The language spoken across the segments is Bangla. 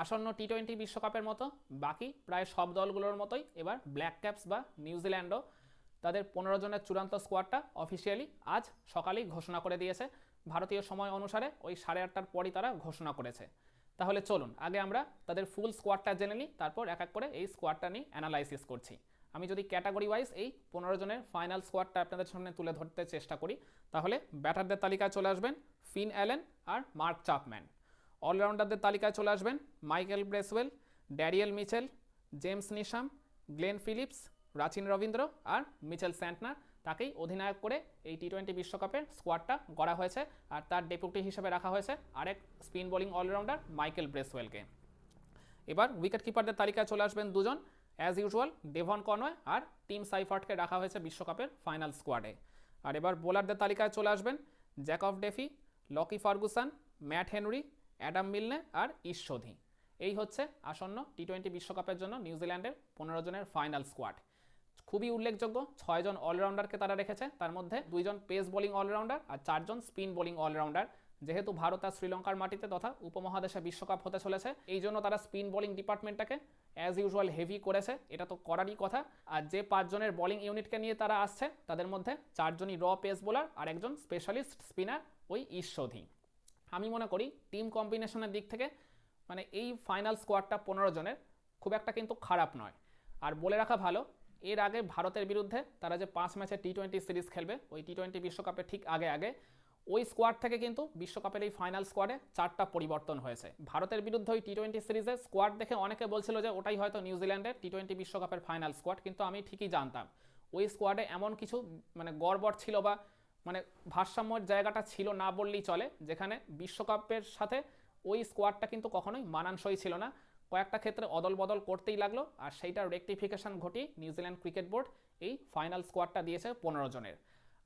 আসন্ন টি টোয়েন্টি বিশ্বকাপের মতো বাকি প্রায় সব দলগুলোর মতোই এবার ব্ল্যাক ক্যাপস বা নিউজিল্যান্ডও তাদের পনেরো জনের চূড়ান্ত স্কোয়াডটা অফিসিয়ালি আজ সকালেই ঘোষণা করে দিয়েছে। ভারতীয় সময় অনুসারে ওই সাড়ে আটটার পরই তারা ঘোষণা করেছে। তাহলে চলুন, আগে আমরা তাদের ফুল স্কোয়াডটা জেনে নিই, তারপর এক এক করে এই স্কোয়াডটা নিয়ে অ্যানালাইসিস করছি। আমি যদি ক্যাটাগরি ওয়াইজ এই পনেরো জনের ফাইনাল স্কোয়াডটা আপনাদের সামনে তুলে ধরতে চেষ্টা করি, তাহলে ব্যাটারদের তালিকায় চলে আসবেন ফিন অ্যালেন আর মার্ক চাপম্যান অলরাউন্ডারদের তালিকায় চলে আসবেন Michael Bracewell, Daryl Mitchell, James Neesham, Glenn Phillips, Rachin Ravindra আর মিচেল স্যান্টনার। তাকেই অধিনায়ক করে এই টি টোয়েন্টি বিশ্বকাপের স্কোয়াডটা গড়া হয়েছে আর তার ডেপুটি হিসেবে রাখা হয়েছে আরেক স্পিন বোলিং অলরাউন্ডার মাইকেল ব্রেসওয়েলকে। এবার উইকেট কিপারদের তালিকায় চলে আসবেন দুজন। অ্যাজ ইউজুয়াল ডেভন কনওয়ে আর টিম সাইফার্টকে রাখা হয়েছে বিশ্বকাপের ফাইনাল স্কোয়াডে। আর এবার বোলারদের তালিকায় চলে আসবেন Jacob Duffy, Lockie Ferguson, Matt Henry Adam Milne আর ঈশ্বধি। এই হচ্ছে আসন্ন টি টোয়েন্টি বিশ্বকাপের জন্য নিউজিল্যান্ডের পনেরো জনের ফাইনাল স্কোয়াড। খুবই উল্লেখযোগ্য ছয়জন অলরাউন্ডারকে তারা রেখেছে। তার মধ্যে দুইজন পেস বোলিং অলরাউন্ডার আর চারজন স্পিন বোলিং অলরাউন্ডার। যেহেতু ভারত আর শ্রীলঙ্কার মাটিতে তথা উপমহাদেশে বিশ্বকাপ হতে চলেছে, এই জন্য তারা স্পিন বোলিং ডিপার্টমেন্টটাকে অ্যাজ ইউজুয়াল হেভি করেছে। এটা তো করারই কথা। আর যে পাঁচজনের বোলিং ইউনিটকে নিয়ে তারা আসছে, তাদের মধ্যে চারজনই র পেস বোলার আর একজন স্পেশালিস্ট স্পিনার ওই ঈশ্বধি। আমি মনে করি টিম কম্বিনেশনের দিক থেকে মানে এই ফাইনাল স্কোয়াডটা পনেরো জনের খুব একটা কিন্তু খারাপ নয়। আর বলে রাখা ভালো, এর আগে ভারতের বিরুদ্ধে তারা যে পাঁচ ম্যাচে টি টোয়েন্টি সিরিজ খেলবে, ওই টি টোয়েন্টি বিশ্বকাপে ঠিক আগে আগে, ওই স্কোয়াড থেকে কিন্তু বিশ্বকাপের এই ফাইনাল স্কোয়াডে চারটা পরিবর্তন হয়েছে। ভারতের বিরুদ্ধে ওই টি টোয়েন্টি সিরিজের স্কোয়াড দেখে অনেকে বলছিল যে ওটাই হয়তো নিউজিল্যান্ডের টি টোয়েন্টি বিশ্বকাপের ফাইনাল স্কোয়াড কিন্তু আমি ঠিকই জানতাম। ওই স্কোয়াডে এমন কিছু মানে গড়বড় ছিল বা মানে ভারসাম্যের জায়গাটা ছিল না বললেই চলে, যেখানে বিশ্বকাপের সাথে ওই স্কোয়াডটা কিন্তু কখনোই মানানসই ছিল না। কয়েকটা ক্ষেত্রে অদল বদল করতেই লাগল, আর সেইটার রেকটিফিকেশন ঘটিয়ে নিউজিল্যান্ড ক্রিকেট বোর্ড এই ফাইনাল স্কোয়াডটা দিয়েছে পনেরো জনের।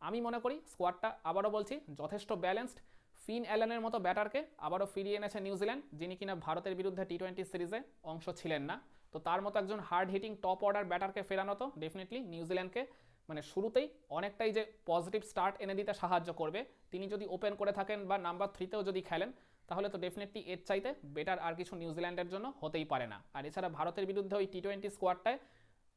আমি মনে করি স্কোয়াডটা আবারও বলছি, যথেষ্ট ব্যালেন্সড ফিন অ্যালেনের মতো ব্যাটারকে আবারও ফিরিয়ে এনেছে নিউজিল্যান্ড যিনি কিনা ভারতের বিরুদ্ধে টি টোয়েন্টি সিরিজে অংশ ছিলেন না। তো তার মতো একজন হার্ড হিটিং টপ অর্ডার ব্যাটারকে ফেরানো তো ডেফিনেটলি নিউজিল্যান্ডকে মানে শুরুতেই অনেকটাই যে পজিটিভ স্টার্ট এনে দিতে সাহায্য করবে। তিনি যদি ওপেন করে থাকেন বা নাম্বার থ্রিতেও যদি খেলেন, তাহলে তো ডেফিনেটলি এর চাইতে বেটার আর কিছু নিউজিল্যান্ডের জন্য হতেই পারে না। আর এছাড়া ভারতের বিরুদ্ধে ওই টি টোয়েন্টি স্কোয়াডটায়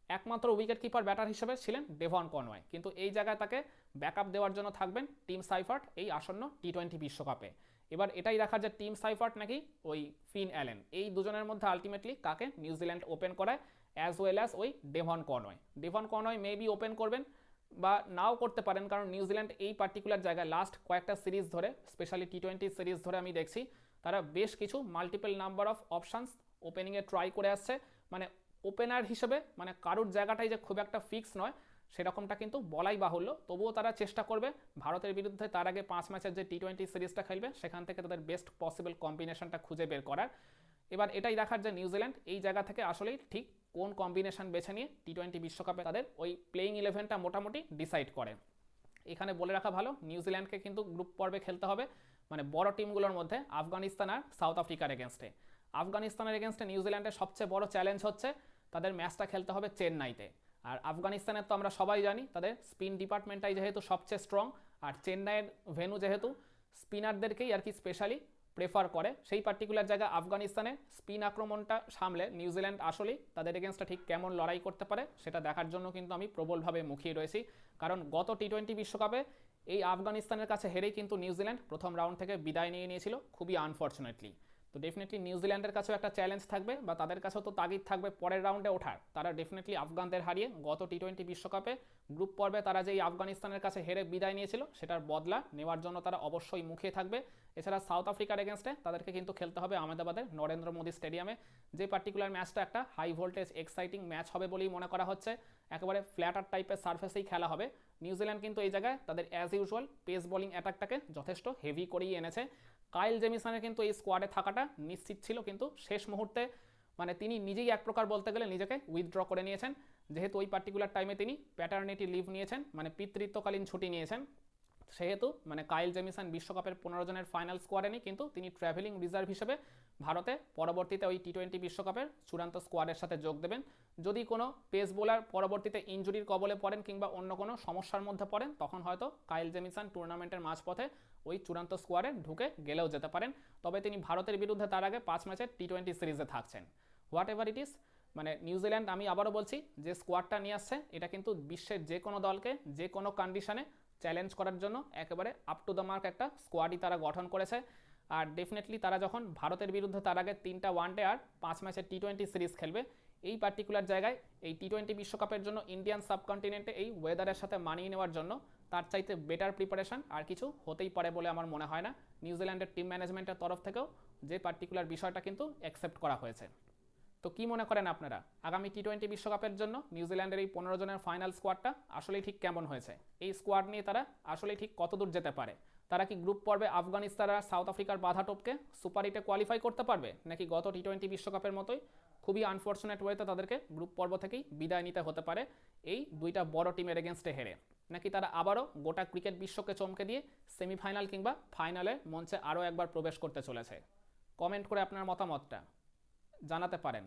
একমাত্র উইকেট কিপার ব্যাটার হিসেবে ছিলেন ডেভন কনওয়ে কিন্তু এই জায়গায় তাকে ব্যাকআপ দেওয়ার জন্য থাকবেন টিম সাইফার্ট এই আসন্ন টি টোয়েন্টি বিশ্বকাপে। এবার এটাই দেখা যে টিম সাইফার্ট নাকি ওই ফিন অ্যালেন এই দুজনের মধ্যে আলটিমেটলি কাকে নিউজিল্যান্ড ওপেন করায় অ্যাজ ওয়েল অ্যাজ ওই Devon Conway Devon Conway maybe open করবেন বা নাও করতে পারেন, কারণ নিউজিল্যান্ড এই পার্টিকুলার জায়গায় লাস্ট কয়েকটা সিরিজ ধরে স্পেশালি টি টোয়েন্টি সিরিজ ধরে আমি দেখছি, তারা বেশ কিছু মাল্টিপল নাম্বার অফ অপশানস ওপেনিংয়ে ট্রাই করে আসছে। মানে ওপেনার হিসেবে মানে কারোর জায়গাটাই যে খুব একটা ফিক্স নয়, সেরকমটা কিন্তু বলাই বাহুল্য। তবুও তারা চেষ্টা করবে, ভারতের বিরুদ্ধে তার আগে পাঁচ ম্যাচের যে টি টোয়েন্টি সিরিজটা খেলবে, সেখান থেকে তাদের বেস্ট পসিবল কম্বিনেশনটা খুঁজে বের করার। এবার এটাই দেখার যে নিউজিল্যান্ড এই জায়গা থেকে আসলেই ঠিক কোন কম্বিনেশন বেছে নিয়ে টি টোয়েন্টি বিশ্বকাপে তাদের ওই প্লেইং ইলেভেনটা মোটামুটি ডিসাইড করে। এখানে বলে রাখা ভালো নিউজিল্যান্ডকে কিন্তু গ্রুপ পর্বে খেলতে হবে। মানে বড় টিমগুলোর মধ্যে আফগানিস্তান আর সাউথ আফ্রিকার এগেনস্টে আফগানিস্তানের এগেনস্টে নিউজিল্যান্ডের সবচেয়ে বড় চ্যালেঞ্জ হচ্ছে তাদের ম্যাচটা খেলতে হবে চেন্নাইতে। আর আফগানিস্তানের তো আমরা সবাই জানি, তাদের স্পিন ডিপার্টমেন্টটাই যেহেতু সবচেয়ে স্ট্রং আর চেন্নাইয়ের ভেনু যেহেতু স্পিনারদেরকেই আর কি স্পেশালি প্রেফার করে। সেই পার্টিকুলার জায়গায় আফগানিস্তানে স্পিন আক্রমণটা সামলে নিউজিল্যান্ড আসলেই তাদের এগেনস্টটা ঠিক কেমন লড়াই করতে পারে সেটা দেখার জন্য কিন্তু আমি প্রবলভাবে মুখিয়ে রয়েছি। কারণ গত টি টোয়েন্টি বিশ্বকাপে এই আফগানিস্তানের কাছে হেরেই কিন্তু নিউজিল্যান্ড প্রথম রাউন্ড থেকে বিদায় নিয়ে নিয়েছিল, খুবই আনফর্চুনেটলি তো ডেফিনেটলি নিউজিল্যান্ডের কাছেও একটা চ্যালেঞ্জ থাকবে বা তাদের কাছেও তো তাগিদ থাকবে পরের রাউন্ডে ওঠার। তারা ডেফিনেটলি আফগানদের হারিয়ে গত টি টোয়েন্টি বিশ্বকাপে গ্রুপ পর্বে তারা যেই আফগানিস্তানের কাছে হেরে বিদায় নিয়েছিল, সেটার বদলা নেওয়ার জন্য তারা অবশ্যই মুখিয়ে থাকবে। এছাড়া সাউথ আফ্রিকার এগেনস্টে তাদেরকে কিন্তু খেলতে হবে আহমেদাবাদের নরেন্দ্র মোদী স্টেডিয়ামে যে পার্টিকুলার ম্যাচটা একটা হাই ভোল্টেজ এক্সাইটিং ম্যাচ হবে বলেই মনে করা হচ্ছে। একেবারে ফ্ল্যাটার টাইপের সার্ফেসেই খেলা হবে। নিউজিল্যান্ড কিন্তু এই জায়গায় তাদের অ্যাজ ইউজুয়াল পেস বোলিং অ্যাটাকটাকে যথেষ্ট হেভি করেই এনেছে। কাইল জেমিসনের কিন্তু এই স্কোয়াডে থাকাটা নিশ্চিত ছিল, কিন্তু শেষ মুহূর্তে মানে তিনি নিজেই এক প্রকার বলতে গেলে নিজেকে উইথড্র করে নিয়েছেন। যেহেতু ওই পার্টিকুলার টাইমে তিনি প্যাটার্নিটি লিভ নিয়েছেন মানে পিতৃত্বকালীন ছুটি নিয়েছেন। সেহেতু মানে কাইল জেমিসন বিশ্বকাপের পনেরো জনের ফাইনাল স্কোয়াডে নেই, কিন্তু তিনি ট্রাভেলিং রিজার্ভ হিসেবে ভারতে পরবর্তীতে ওই টি টোয়েন্টি বিশ্বকাপের চূড়ান্ত স্কোয়াডের সাথে যোগ দেবেন। যদি কোনো পেস বোলার পরবর্তীতে ইঞ্জুরির কবলে পড়েন কিংবা অন্য কোনো সমস্যার মধ্যে পড়েন, তখন হয়তো কাইল জেমিসন টুর্নামেন্টের মাঝপথে ওই চূড়ান্ত স্কোয়াডে ঢুকে গেলেও যেতে পারেন। তবে তিনি ভারতের বিরুদ্ধে তার আগে পাঁচ ম্যাচের টি টোয়েন্টি সিরিজে থাকছেন। হোয়াট এভার ইট ইস মানে নিউজিল্যান্ড আমি আবারও বলছি, যে স্কোয়াডটা নিয়ে আসছে, এটা কিন্তু বিশ্বের যে কোনো দলকে যে কোনো কন্ডিশনে চ্যালেঞ্জ করার জন্য একেবারে আপ টু দ্য মার্ক একটা স্কোয়াডই তারা গঠন করেছে। আর ডেফিনেটলি তারা যখন ভারতের বিরুদ্ধে তার আগে তিনটা ওয়ানডে আর পাঁচ ম্যাচের টি টোয়েন্টি সিরিজ খেলবে, এই পার্টিকুলার জায়গায় এই টি টোয়েন্টি বিশ্বকাপের জন্য ইন্ডিয়ান সাবকন্টিনেন্টে এই ওয়েদারের সাথে মানিয়ে নেওয়ার জন্য তার চাইতে বেটার প্রিপারেশন আর কিছু হতেই পারে বলে আমার মনে হয় না। নিউজিল্যান্ডের টিম ম্যানেজমেন্টের তরফ থেকেও যে পার্টিকুলার বিষয়টা কিন্তু অ্যাকসেপ্ট করা হয়েছে। তো কি মনে করেন আপনারা? আগামী টি টোয়েন্টি বিশ্বকাপের জন্য নিউজিল্যান্ডের এই পনেরো জনের ফাইনাল স্কোয়াডটা আসলেই ঠিক কেমন হয়েছে? এই স্কোয়াড নিয়ে তারা আসলেই ঠিক কতদূর যেতে পারে? তারা কি গ্রুপ পর্বে আফগানিস্তান আর সাউথ আফ্রিকার বাধা টপকে সুপার এইটে কোয়ালিফাই করতে পারবে? নাকি গত টি টোয়েন্টি বিশ্বকাপের মতোই খুবই আনফর্চুনেট ওয়েতে তাদেরকে গ্রুপ পর্ব থেকেই বিদায় নিতে হতে পারে এই দুইটা বড় টিমের এগেনস্টে হেরে। নাকি তারা আবারও গোটা ক্রিকেট বিশ্বকে চমকে দিয়ে সেমিফাইনাল কিংবা ফাইনালে মঞ্চে আরও একবার প্রবেশ করতে চলেছে? কমেন্ট করে আপনার মতামতটা। জানাতে পারেন।